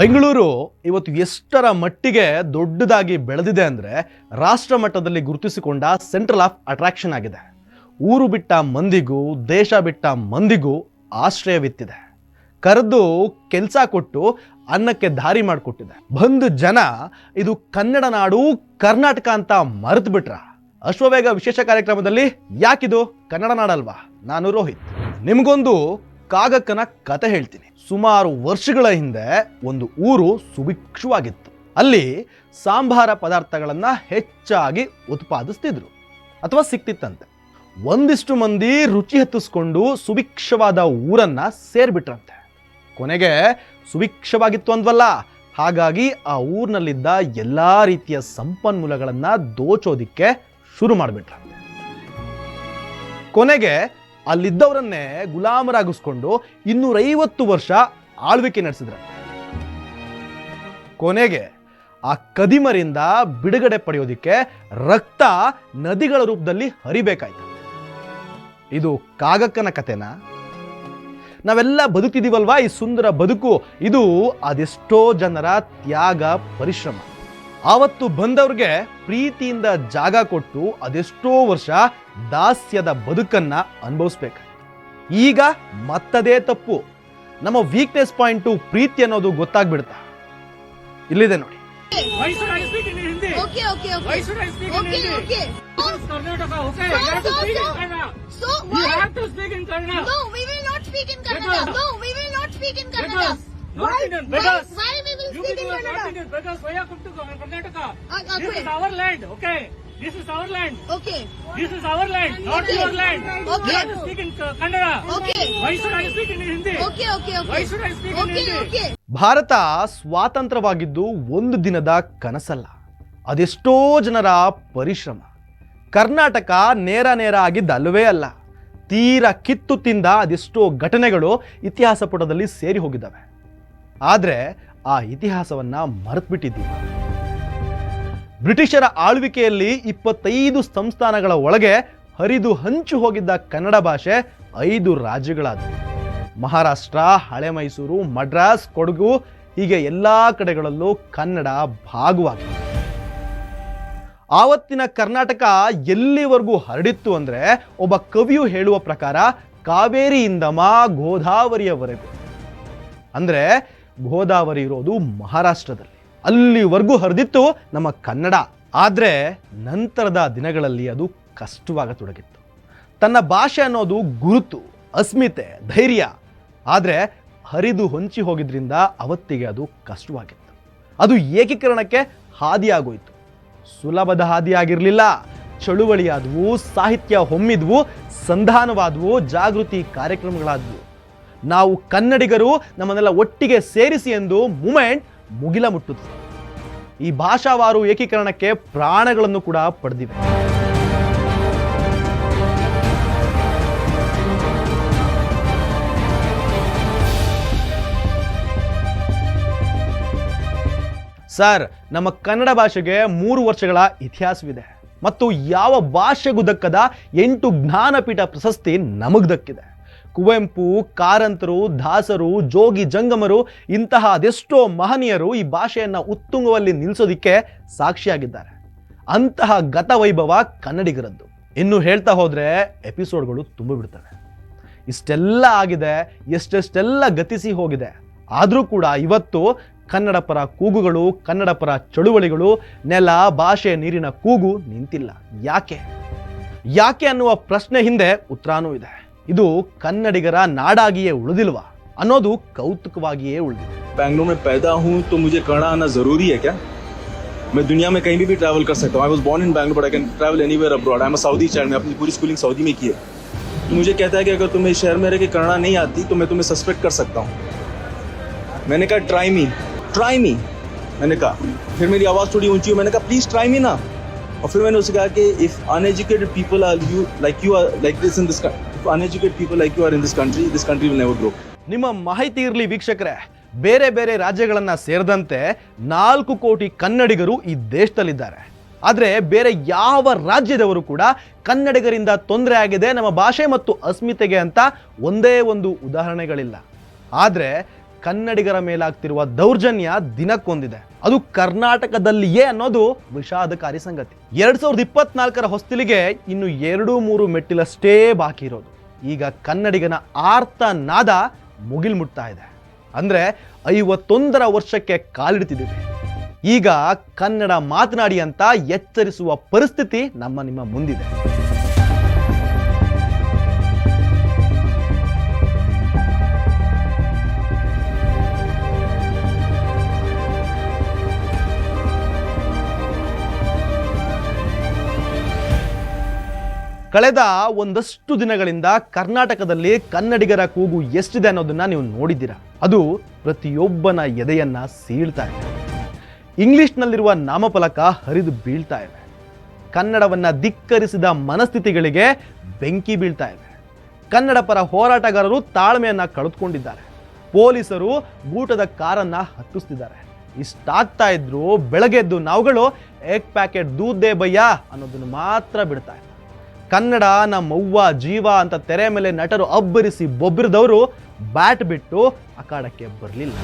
ಬೆಂಗಳೂರು ಇವತ್ತು ಎಷ್ಟರ ಮಟ್ಟಿಗೆ ದೊಡ್ಡದಾಗಿ ಬೆಳೆದಿದೆ ಅಂದರೆ ರಾಷ್ಟ್ರ ಮಟ್ಟದಲ್ಲಿ ಗುರುತಿಸಿಕೊಂಡ ಸೆಂಟ್ರಲ್ ಆಫ್ ಅಟ್ರಾಕ್ಷನ್ ಆಗಿದೆ. ಊರು ಬಿಟ್ಟ ಮಂದಿಗೂ, ದೇಶ ಬಿಟ್ಟ ಮಂದಿಗೂ ಆಶ್ರಯವಿತ್ತಿದೆ ಕರೆದು ಕೆಲಸ ಕೊಟ್ಟು ಅನ್ನಕ್ಕೆ ದಾರಿ ಮಾಡಿಕೊಟ್ಟಿದೆ. ಬಂದು ಜನ, ಇದು ಕನ್ನಡ ನಾಡು, ಕರ್ನಾಟಕ ಅಂತ ಮರೆತು ಬಿಟ್ರ ಅಶ್ವವೇಗ ವಿಶೇಷ ಕಾರ್ಯಕ್ರಮದಲ್ಲಿ ಯಾಕಿದು ಕನ್ನಡ ನಾಡಲ್ವಾ? ನಾನು ರೋಹಿತ್. ನಿಮಗೊಂದು ಕಾಗಕ್ಕನ ಕತೆ ಹೇಳ್ತೀನಿ. ಸುಮಾರು ವರ್ಷಗಳ ಹಿಂದೆ ಒಂದು ಊರು ಸುಭಿಕ್ಷವಾಗಿತ್ತು. ಅಲ್ಲಿ ಸಾಂಬಾರ ಪದಾರ್ಥಗಳನ್ನ ಹೆಚ್ಚಾಗಿ ಉತ್ಪಾದಿಸ್ತಿದ್ರು ಅಥವಾ ಸಿಕ್ತಿತ್ತಂತೆ. ಒಂದಿಷ್ಟು ಮಂದಿ ರುಚಿ ಹತ್ತಿಸ್ಕೊಂಡು ಸುಭಿಕ್ಷವಾದ ಊರನ್ನ ಸೇರ್ಬಿಟ್ರಂತೆ. ಕೊನೆಗೆ ಸುಭಿಕ್ಷವಾಗಿತ್ತು ಅಂದ್ವಲ್ಲ, ಹಾಗಾಗಿ ಆ ಊರಿನಲ್ಲಿದ್ದ ಎಲ್ಲಾ ರೀತಿಯ ಸಂಪನ್ಮೂಲಗಳನ್ನ ದೋಚೋದಿಕ್ಕೆ ಶುರು ಮಾಡಿಬಿಟ್ರಂತೆ. ಕೊನೆಗೆ ಅಲ್ಲಿದ್ದವರನ್ನೇ ಗುಲಾಮರಾಗಿಸ್ಕೊಂಡು ಇನ್ನೂರೈವತ್ತು ವರ್ಷ ಆಳ್ವಿಕೆ ನಡೆಸಿದ್ರು. ಕೊನೆಗೆ ಆ ಕದಿಮರಿಂದ ಬಿಡುಗಡೆ ಪಡೆಯೋದಿಕ್ಕೆ ರಕ್ತ ನದಿಗಳ ರೂಪದಲ್ಲಿ ಹರಿಬೇಕಾಯ್ತು. ಇದು ಕಾಗಕ್ಕನ ಕಥೆನ? ನಾವೆಲ್ಲ ಬದುಕಿದೀವಲ್ವಾ ಈ ಸುಂದರ ಬದುಕು? ಇದು ಅದೆಷ್ಟೋ ಜನರ ತ್ಯಾಗ, ಪರಿಶ್ರಮ. ಆವತ್ತು ಬಂದವ್ರಿಗೆ ಪ್ರೀತಿಯಿಂದ ಜಾಗ ಕೊಟ್ಟು ಅದೆಷ್ಟೋ ವರ್ಷ ದಾಸ್ಯದ ಬದುಕನ್ನ ಅನುಭವಿಸ್ಬೇಕು. ಈಗ ಮತ್ತದೇ ತಪ್ಪು. ನಮ್ಮ ವೀಕ್ನೆಸ್ ಪಾಯಿಂಟು ಪ್ರೀತಿ ಅನ್ನೋದು ಗೊತ್ತಾಗ್ಬಿಡ್ತಾ ಇಲ್ಲಿದೆ ನೋಡಿ. ಭಾರತ ಸ್ವಾತಂತ್ರ್ಯವಾಗಿದ್ದು ಒಂದು ದಿನದ ಕನಸಲ್ಲ. ಅದೆಷ್ಟೋ ಜನರ ಪರಿಶ್ರಮ. ಕರ್ನಾಟಕ ನೇರ ನೇರ ಆಗಿದ್ದ ಅಲ್ಲವೇ ಅಲ್ಲ. ತೀರ ಕಿತ್ತು ತಿಂದ ಅದೆಷ್ಟೋ ಘಟನೆಗಳು ಇತಿಹಾಸ ಪುಟದಲ್ಲಿ ಸೇರಿ ಹೋಗಿದ್ದಾವೆ. ಆದರೆ ಆ ಇತಿಹಾಸವನ್ನ ಮರೆತುಬಿಟ್ಟಿದ್ದೀವಿ ಬ್ರಿಟಿಷರ ಆಳ್ವಿಕೆಯಲ್ಲಿ ಇಪ್ಪತ್ತೈದು ಸಂಸ್ಥಾನಗಳ ಒಳಗೆ ಹರಿದು ಹಂಚು ಹೋಗಿದ್ದ ಕನ್ನಡ ಭಾಷೆ ಐದು ರಾಜ್ಯಗಳಾದವು. ಮಹಾರಾಷ್ಟ್ರ, ಹಳೆ ಮೈಸೂರು, ಮಡ್ರಾಸ್, ಕೊಡಗು ಹೀಗೆ ಎಲ್ಲ ಕಡೆಗಳಲ್ಲೂ ಕನ್ನಡ ಭಾಗವಾಗಿದೆ ಆವತ್ತಿನ ಕರ್ನಾಟಕ ಎಲ್ಲಿವರೆಗೂ ಹರಡಿತ್ತು ಅಂದ್ರೆ ಒಬ್ಬ ಕವಿಯು ಹೇಳುವ ಪ್ರಕಾರ ಕಾವೇರಿಯಿಂದ ಮಾ ಗೋದಾವರಿಯವರೆಗೂ. ಅಂದ್ರೆ ಗೋದಾವರಿ ಇರೋದು ಮಹಾರಾಷ್ಟ್ರದಲ್ಲಿ. ಅಲ್ಲಿವರೆಗೂ ಹರಿದಿತ್ತು ನಮ್ಮ ಕನ್ನಡ. ಆದರೆ ನಂತರದ ದಿನಗಳಲ್ಲಿ ಅದು ಕಷ್ಟವಾಗತೊಡಗಿತ್ತು. ತನ್ನ ಭಾಷೆ ಅನ್ನೋದು ಗುರುತು, ಅಸ್ಮಿತೆ, ಧೈರ್ಯ. ಆದರೆ ಹರಿದು ಹೊಂಚಿ ಹೋಗಿದ್ರಿಂದ ಅವತ್ತಿಗೆ ಅದು ಕಷ್ಟವಾಗಿತ್ತು. ಅದು ಏಕೀಕರಣಕ್ಕೆ ಹಾದಿಯಾಗೋಯಿತು. ಸುಲಭದ ಹಾದಿಯಾಗಿರಲಿಲ್ಲ. ಚಳುವಳಿಯಾದವು, ಸಾಹಿತ್ಯ ಹೊಮ್ಮಿದ್ವು, ಸಂಧಾನವಾದವು, ಜಾಗೃತಿ ಕಾರ್ಯಕ್ರಮಗಳಾದವು. ನಾವು ಕನ್ನಡಿಗರು ನಮ್ಮನ್ನೆಲ್ಲ ಒಟ್ಟಿಗೆ ಸೇರಿಸಿ ಎಂದು ಮೂಮೆಂಟ್ ಮುಗಿಲ ಮುಟ್ಟುತ್ತೆ. ಈ ಭಾಷಾವಾರು ಏಕೀಕರಣಕ್ಕೆ ಪ್ರಾಣಗಳನ್ನು ಕೂಡ ಪಡೆದಿವೆ. ಸರ್, ನಮ್ಮ ಕನ್ನಡ ಭಾಷೆಗೆ ಮೂರು ವರ್ಷಗಳ ಇತಿಹಾಸವಿದೆ. ಮತ್ತು ಯಾವ ಭಾಷೆಗೂ ದಕ್ಕದ ಎಂಟು ಜ್ಞಾನಪೀಠ ಪ್ರಶಸ್ತಿ ನಮಗೆ ದಕ್ಕಿದೆ. ಕುವೆಂಪು, ಕಾರಂತರು, ದಾಸರು, ಜೋಗಿ, ಜಂಗಮರು ಇಂತಹ ಅದೆಷ್ಟೋ ಮಹನೀಯರು ಈ ಭಾಷೆಯನ್ನು ಉತ್ತುಂಗದಲ್ಲಿ ನಿಲ್ಲಿಸೋದಿಕ್ಕೆ ಸಾಕ್ಷಿಯಾಗಿದ್ದಾರೆ. ಅಂತಹ ಗತವೈಭವ ಕನ್ನಡಿಗರದ್ದು. ಇನ್ನು ಹೇಳ್ತಾ ಹೋದರೆ ಎಪಿಸೋಡ್ಗಳು ತುಂಬ ಬಿಡ್ತವೆ. ಇಷ್ಟೆಲ್ಲ ಆಗಿದೆ, ಎಷ್ಟೆಷ್ಟೆಲ್ಲ ಗತಿಸಿ ಹೋಗಿದೆ. ಆದರೂ ಕೂಡ ಇವತ್ತು ಕನ್ನಡ ಪರ ಕೂಗುಗಳು, ಕನ್ನಡ ಪರ ಚಳುವಳಿಗಳು, ನೆಲ, ಭಾಷೆ, ನೀರಿನ ಕೂಗು ನಿಂತಿಲ್ಲ. ಯಾಕೆ? ಯಾಕೆ ಅನ್ನುವ ಪ್ರಶ್ನೆ ಹಿಂದೆ ಉತ್ತರಾನೂ ಇದೆ. ಇದು ಕನ್ನಡಿಗರ ನಾಡಾಗಿಯೇ ಉಳಿದಿಲ್ವಾ ಅನ್ನೋದು ಕೌತುಕವಾಗಿಯೇ ಉಳಿದಿದೆ बैंगलोर में पैदा हूँ तो मुझे कन्नड़ा आना ज़रूरी है क्या मैं दुनिया में कहीं भी, भी ट्रैवल कर सकता हूँ I was born in Bangalore but I can travel anywhere abroad I am Saudi child मैं अपनी पूरी स्कूलिंग सऊदी में की है तो मुझे कहता है कि अगर तुम्हें इस शहर में रह के कन्नड़ा नहीं आती तो मैं तुम्हें सस्पेक्ट कर सकता हूँ मैंने कहा ट्राई मी ट्राई मी मैंने कहा फिर मेरी आवाज़ थोड़ी ऊंची हुई मैंने कहा प्लीज़ ट्राई मी ना और फिर मैंने उससे कहा कि if uneducated people are you like you are like this in this uneducated people like you are in this country this country will never grow ನಿಮ್ಮ ಮಾಹಿತಿ ಇರಲಿ ವೀಕ್ಷಕರೇ, ಬೇರೆ ಬೇರೆ ರಾಜ್ಯಗಳನ್ನು ಸೇರಿದಂತೆ ನಾಲ್ಕು ಕೋಟಿ ಕನ್ನಡಿಗರು ಈ ದೇಶದಲ್ಲಿದ್ದಾರೆ. ಆದರೆ ಬೇರೆ ಯಾವ ರಾಜ್ಯದವರು ಕೂಡ ಕನ್ನಡಿಗರಿಂದ ತೊಂದರೆ ಆಗಿದೆ ನಮ್ಮ ಭಾಷೆ ಮತ್ತು ಅಸ್ಮಿತೆಗೆ ಅಂತ ಒಂದೇ ಒಂದು ಉದಾಹರಣೆಗಳಿಲ್ಲ. ಆದರೆ ಕನ್ನಡಿಗರ ಮೇಲಾಗ್ತಿರುವ ದೌರ್ಜನ್ಯ ದಿನಕ್ಕೊಂದಿದೆ. ಅದು ಕರ್ನಾಟಕದಲ್ಲಿಯೇ ಅನ್ನೋದು ವಿಷಾದಕಾರಿ ಸಂಗತಿ. ಎರಡ್ ಸಾವಿರದ ಇಪ್ಪತ್ನಾಲ್ಕರ ಹೊಸ್ತಿಲಿಗೆ ಇನ್ನು ಎರಡು ಮೂರು ಮೆಟ್ಟಿಲಷ್ಟೇ ಬಾಕಿ ಇರೋದು. ಈಗ ಕನ್ನಡಿಗನ ಆರ್ತ ನಾದ ಮುಗಿಲ್ಮುಟ್ತಾ ಇದೆ. ಅಂದ್ರೆ ಐವತ್ತೊಂದರ ವರ್ಷಕ್ಕೆ ಕಾಲಿಡ್ತಿದ್ದೀವಿ. ಈಗ ಕನ್ನಡ ಮಾತನಾಡಿ ಅಂತ ಎಚ್ಚರಿಸುವ ಪರಿಸ್ಥಿತಿ ನಮ್ಮ ನಿಮ್ಮ ಮುಂದಿದೆ. ಕಳೆದ ಒಂದಷ್ಟು ದಿನಗಳಿಂದ ಕರ್ನಾಟಕದಲ್ಲಿ ಕನ್ನಡಿಗರ ಕೂಗು ಎಷ್ಟಿದೆ ಅನ್ನೋದನ್ನ ನೀವು ನೋಡಿದ್ದೀರಾ? ಅದು ಪ್ರತಿಯೊಬ್ಬನ ಎದೆಯನ್ನ ಸೀಳ್ತಾ ಇದೆ. ಇಂಗ್ಲಿಷ್ನಲ್ಲಿರುವ ನಾಮಫಲಕ ಹರಿದು ಬೀಳ್ತಾ ಇದೆ. ಕನ್ನಡವನ್ನ ಧಿಕ್ಕರಿಸಿದ ಮನಸ್ಥಿತಿಗಳಿಗೆ ಬೆಂಕಿ ಬೀಳ್ತಾ ಇದೆ. ಕನ್ನಡ ಪರ ಹೋರಾಟಗಾರರು ತಾಳ್ಮೆಯನ್ನ ಕಳೆದುಕೊಂಡಿದ್ದಾರೆ. ಪೊಲೀಸರು ಗೂಟದ ಕಾರನ್ನ ಹತ್ತಿಸ್ತಿದ್ದಾರೆ. ಇಷ್ಟಾಗ್ತಾ ಇದ್ರು ಬೆಳಗ್ಗೆದ್ದು ನಾವುಗಳು ಏಕ್ ಪ್ಯಾಕೆಟ್ ದೂದ್ ಬಯ್ಯ ಅನ್ನೋದನ್ನು ಮಾತ್ರ ಬಿಡ್ತಾ ಇಲ್ಲ ಕನ್ನಡ ನಮ್ಮವ್ವ ಜೀವ ಅಂತ ತೆರೆ ಮೇಲೆ ನಟರು ಅಬ್ಬರಿಸಿ ಬೊಬ್ಬರಿದವರು ಬ್ಯಾಟ್ ಬಿಟ್ಟು ಅಖಾಡಕ್ಕೆ ಬರಲಿಲ್ಲ.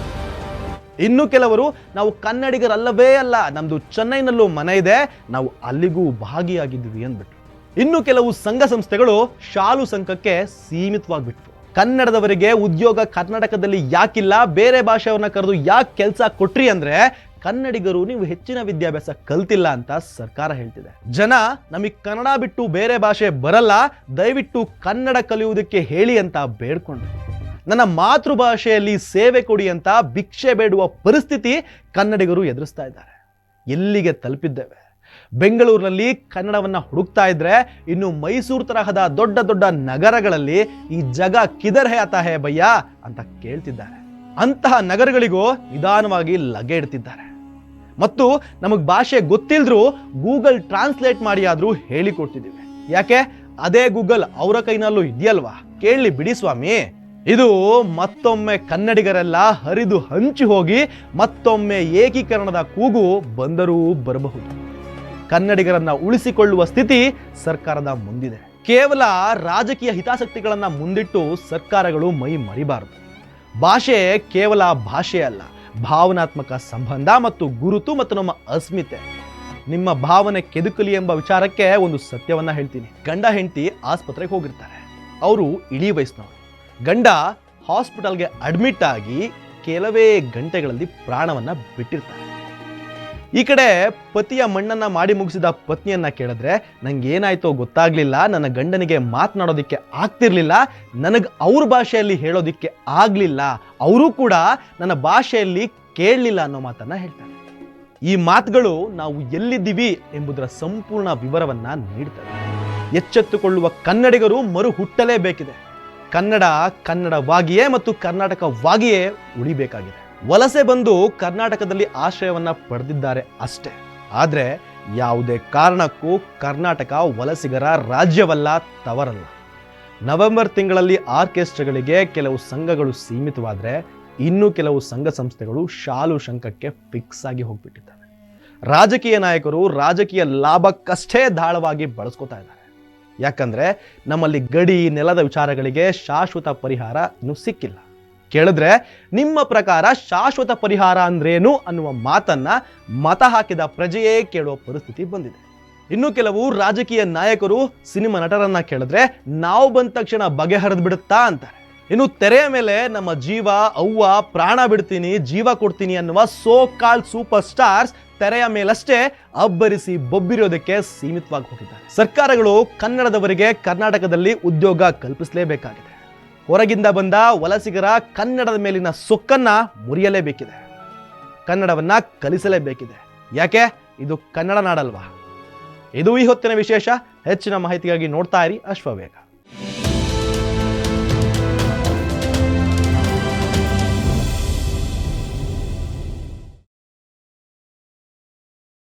ಇನ್ನು ಕೆಲವರು, ನಾವು ಕನ್ನಡಿಗರಲ್ಲವೇ ಅಲ್ಲ ನಮ್ಮದು ಚೆನ್ನೈನಲ್ಲೂ ಮನೆ ಇದೆ, ನಾವು ಅಲ್ಲಿಗೂ ಭಾಗಿಯಾಗಿದ್ದೀವಿ ಅಂದ್ಬಿಟ್ರು. ಇನ್ನು ಕೆಲವು ಸಂಘ ಸಂಸ್ಥೆಗಳು ಶಾಲು ಸಂಘಕ್ಕೆ ಸೀಮಿತವಾಗಿಬಿಟ್ವು ಕನ್ನಡದವರಿಗೆ ಉದ್ಯೋಗ ಕರ್ನಾಟಕದಲ್ಲಿ ಯಾಕಿಲ್ಲ, ಬೇರೆ ಭಾಷೆಯವ್ರನ್ನ ಕರೆದು ಯಾಕೆ ಕೆಲಸ ಕೊಟ್ರಿ ಅಂದ್ರೆ ಕನ್ನಡಿಗರು ನೀವು ಹೆಚ್ಚಿನ ವಿದ್ಯಾಭ್ಯಾಸ ಕಲ್ತಿಲ್ಲ ಅಂತ ಸರ್ಕಾರ ಹೇಳ್ತಿದೆ. ಜನ ನಮಗೆ ಕನ್ನಡ ಬಿಟ್ಟು ಬೇರೆ ಭಾಷೆ ಬರಲ್ಲ, ದಯವಿಟ್ಟು ಕನ್ನಡ ಕಲಿಯುವುದಕ್ಕೆ ಹೇಳಿ ಅಂತ ಬೇಡ್ಕೊಂಡ್ರು. ನನ್ನ ಮಾತೃಭಾಷೆಯಲ್ಲಿ ಸೇವೆ ಕೊಡಿ ಅಂತ ಭಿಕ್ಷೆ ಬೇಡುವ ಪರಿಸ್ಥಿತಿ ಕನ್ನಡಿಗರು ಎದುರಿಸ್ತಾ ಇದ್ದಾರೆ. ಎಲ್ಲಿಗೆ ತಲುಪಿದ್ದೇವೆ? ಬೆಂಗಳೂರಿನಲ್ಲಿ ಕನ್ನಡವನ್ನ ಹುಡುಕ್ತಾ ಇದ್ರೆ ಇನ್ನು ಮೈಸೂರು ತರಹದ ದೊಡ್ಡ ದೊಡ್ಡ ನಗರಗಳಲ್ಲಿ ಈ ಜಗ ಕಿದರ್ ಹೇ ಆತಾ ಹೇ ಅಂತ ಕೇಳ್ತಿದ್ದಾರೆ. ಅಂತಹ ನಗರಗಳಿಗೂ ನಿಧಾನವಾಗಿ ಲಗೆ ಇಡ್ತಿದ್ದಾರೆ. ಮತ್ತು ನಮಗೆ ಭಾಷೆ ಗೊತ್ತಿಲ್ದ್ರೂ ಗೂಗಲ್ ಟ್ರಾನ್ಸ್ಲೇಟ್ ಮಾಡಿ ಆದ್ರೂ ಹೇಳಿಕೊಡ್ತಿದ್ದೀವಿ ಯಾಕೆ? ಅದೇ ಗೂಗಲ್ ಅವರ ಕೈನಲ್ಲೂ ಇದೆಯಲ್ವಾ? ಕೇಳಲಿ ಬಿಡಿ ಸ್ವಾಮಿ. ಇದು ಮತ್ತೊಮ್ಮೆ ಕನ್ನಡಿಗರೆಲ್ಲ ಹರಿದು ಹಂಚಿ ಹೋಗಿ ಮತ್ತೊಮ್ಮೆ ಏಕೀಕರಣದ ಕೂಗು ಬಂದರೂ ಬರಬಹುದು. ಕನ್ನಡಿಗರನ್ನ ಉಳಿಸಿಕೊಳ್ಳುವ ಸ್ಥಿತಿ ಸರ್ಕಾರದ ಮುಂದಿದೆ. ಕೇವಲ ರಾಜಕೀಯ ಹಿತಾಸಕ್ತಿಗಳನ್ನ ಮುಂದಿಟ್ಟು ಸರ್ಕಾರಗಳು ಮೈ ಮರಿಬಾರದು. ಭಾಷೆ ಕೇವಲ ಭಾಷೆ ಅಲ್ಲ. ಭಾವನಾತ್ಮಕ ಸಂಬಂಧ ಮತ್ತು ಗುರುತು ಮತ್ತು ನಮ್ಮ ಅಸ್ಮಿತೆ. ನಿಮ್ಮ ಭಾವನೆ ಕೆದುಕಲಿ ಎಂಬ ವಿಚಾರಕ್ಕೆ ಒಂದು ಸತ್ಯವನ್ನ ಹೇಳ್ತೀನಿ. ಗಂಡ ಹೆಂಡತಿ ಆಸ್ಪತ್ರೆಗೆ ಹೋಗಿರ್ತಾರೆ. ಅವರು ಇಳಿ ವಯಸ್ಸಿನವರು. ಗಂಡ ಹಾಸ್ಪಿಟಲ್ಗೆ ಅಡ್ಮಿಟ್ ಆಗಿ ಕೆಲವೇ ಗಂಟೆಗಳಲ್ಲಿ ಪ್ರಾಣವನ್ನ ಬಿಟ್ಟಿರ್ತಾರೆ. ಈ ಕಡೆ ಪತಿಯ ಮಣ್ಣನ್ನ ಮಾಡಿ ಮುಗಿಸಿದ ಪತ್ನಿಯನ್ನ ಕೇಳಿದ್ರೆ ನಂಗೆ ಏನಾಯ್ತೋ ಗೊತ್ತಾಗ್ಲಿಲ್ಲ. ನನ್ನ ಗಂಡನಿಗೆ ಮಾತನಾಡೋದಿಕ್ಕೆ ಆಗ್ತಿರ್ಲಿಲ್ಲ. ನನಗೆ ಅವ್ರ ಭಾಷೆಯಲ್ಲಿ ಹೇಳೋದಿಕ್ಕೆ ಆಗ್ಲಿಲ್ಲ. ಅವರು ಕೂಡ ನನ್ನ ಭಾಷೆಯಲ್ಲಿ ಕೇಳಲಿಲ್ಲ ಅನ್ನೋ ಮಾತನ್ನ ಹೇಳ್ತಾರೆ. ಈ ಮಾತುಗಳು ನಾವು ಎಲ್ಲಿದ್ದೀವಿ ಎಂಬುದರ ಸಂಪೂರ್ಣ ವಿವರವನ್ನ ನೀಡ್ತಾರೆ ಎಚ್ಚೆತ್ತುಕೊಳ್ಳುವ ಕನ್ನಡಿಗರು ಮರು ಹುಟ್ಟಲೇಬೇಕಿದೆ ಕನ್ನಡ ಕನ್ನಡವಾಗಿಯೇ ಮತ್ತು ಕರ್ನಾಟಕವಾಗಿಯೇ ಉಳಿಬೇಕಾಗಿದೆ. ವಲಸೆ ಬಂದು ಕರ್ನಾಟಕದಲ್ಲಿ ಆಶ್ರಯವನ್ನ ಪಡೆದಿದ್ದಾರೆ ಅಷ್ಟೇ. ಆದರೆ ಯಾವುದೇ ಕಾರಣಕ್ಕೂ ಕರ್ನಾಟಕ ವಲಸಿಗರ ರಾಜ್ಯವಲ್ಲ ತವರಲ್ಲ. ನವೆಂಬರ್ ತಿಂಗಳಲ್ಲಿ ಆರ್ಕೆಸ್ಟ್ರಾಗಳಿಗೆ ಕೆಲವು ಸಂಘಗಳು ಸೀಮಿತವಾದರೆ ಇನ್ನೂ ಕೆಲವು ಸಂಘ ಸಂಸ್ಥೆಗಳು ಶಾಲು ಶಂಕಕ್ಕೆ ಫಿಕ್ಸ್ ಆಗಿ ಹೋಗ್ಬಿಟ್ಟಿದ್ದಾರೆ ರಾಜಕೀಯ ನಾಯಕರು ರಾಜಕೀಯ ಲಾಭಕ್ಕಷ್ಟೇ ದಾಳವಾಗಿ ಬಳಸ್ಕೋತಾ ಇದ್ದಾರೆ. ಯಾಕಂದ್ರೆ ನಮ್ಮಲ್ಲಿ ಗಡಿ ನೆಲದ ವಿಚಾರಗಳಿಗೆ ಶಾಶ್ವತ ಪರಿಹಾರ ಇನ್ನೂ ಸಿಕ್ಕಿಲ್ಲ. ಕೇಳಿದ್ರೆ ನಿಮ್ಮ ಪ್ರಕಾರ ಶಾಶ್ವತ ಪರಿಹಾರ ಅಂದ್ರೇನು ಅನ್ನುವ ಮಾತನ್ನ ಮತ ಹಾಕಿದ ಪ್ರಜೆಯೇ ಕೇಳುವ ಪರಿಸ್ಥಿತಿ ಬಂದಿದೆ. ಇನ್ನು ಕೆಲವು ರಾಜಕೀಯ ನಾಯಕರು ಸಿನಿಮಾ ನಟರನ್ನ ಕೇಳಿದ್ರೆ ನಾವು ಬಂದ ತಕ್ಷಣ ಬಗೆಹರಿದು ಬಿಡುತ್ತಾ ಅಂತಾರೆ. ಇನ್ನು ತೆರೆಯ ಮೇಲೆ ನಮ್ಮ ಜೀವ, ಅವ್ವ, ಪ್ರಾಣ ಬಿಡ್ತೀನಿ, ಜೀವ ಕೊಡ್ತೀನಿ ಅನ್ನುವ ಸೋ ಕಾಲ್ ಸೂಪರ್ ಸ್ಟಾರ್ಸ್ ತೆರೆಯ ಮೇಲಷ್ಟೇ ಅಬ್ಬರಿಸಿ ಬೊಬ್ಬಿರೋದಕ್ಕೆ ಸೀಮಿತವಾಗಿ ಹೋಗಿದ್ದಾರೆ. ಸರ್ಕಾರಗಳು ಕನ್ನಡದವರಿಗೆ ಕರ್ನಾಟಕದಲ್ಲಿ ಉದ್ಯೋಗ ಕಲ್ಪಿಸಲೇಬೇಕಾಗಿದೆ. ಹೊರಗಿಂದ ಬಂದ ವಲಸಿಗರ ಕನ್ನಡದ ಮೇಲಿನ ಸೊಕ್ಕನ್ನ ಮುರಿಯಲೇಬೇಕಿದೆ. ಕನ್ನಡವನ್ನ ಕಲಿಸಲೇಬೇಕಿದೆ. ಯಾಕೆ? ಇದು ಕನ್ನಡ ನಾಡಲ್ವಾ? ಇದು ಈ ಹೊತ್ತಿನ ವಿಶೇಷ. ಹೆಚ್ಚಿನ ಮಾಹಿತಿಗಾಗಿ ನೋಡ್ತಾ ಇರಿ ಅಶ್ವವೇಗ